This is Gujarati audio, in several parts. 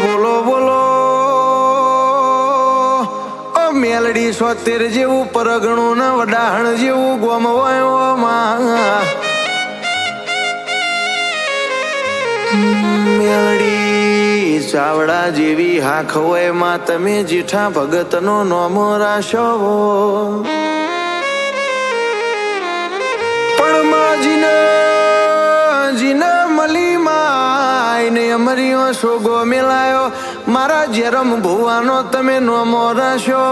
બોલો બોલો મેલડી સોતેર જેવું પરગણું ને વડાહણ જેવું ગોમમાં. મેલડી ચાવડા જેવી હાખમાં, તમે જેઠા ભગતનો નોમો રાશો. માયને સોગો મિલાયો. મારા જેરમ ભુવાનો તમે નોમો રાશો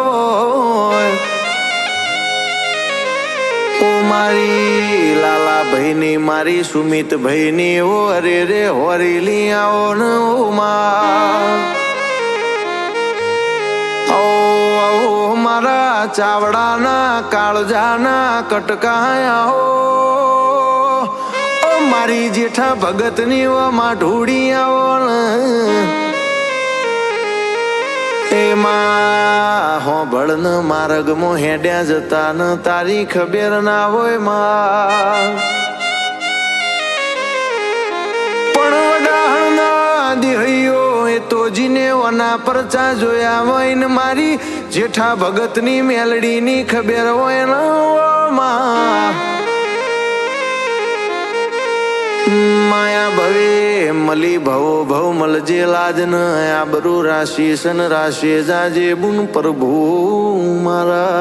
ઓ મારી લાલા ભાઈની, મારી સુમિત ભાઈની, ઓ અરે રે હોરીલી આવો ને ઉમા મારા ચાવડાના, કાળજાના કટકાયા હો મારી જેઠા ભગતની ની માં ઢોળી આવો એમાં હોભળ ન માર્ગમાં હેડ્યા જતા ન તારી ખબર ના હોયમાં પણ વડાહણના દેહૈયો તો જીને ઓના જોયા હોય ને મારી જેઠા ભગતની મેલડીની ખબર હોય ને માં માયા ભવે, મલી ભવો, ભવ મલજે લાજ ન આબરૂ રાશિ, સન રાશિ જાજે બુન પ્રભુ મારા.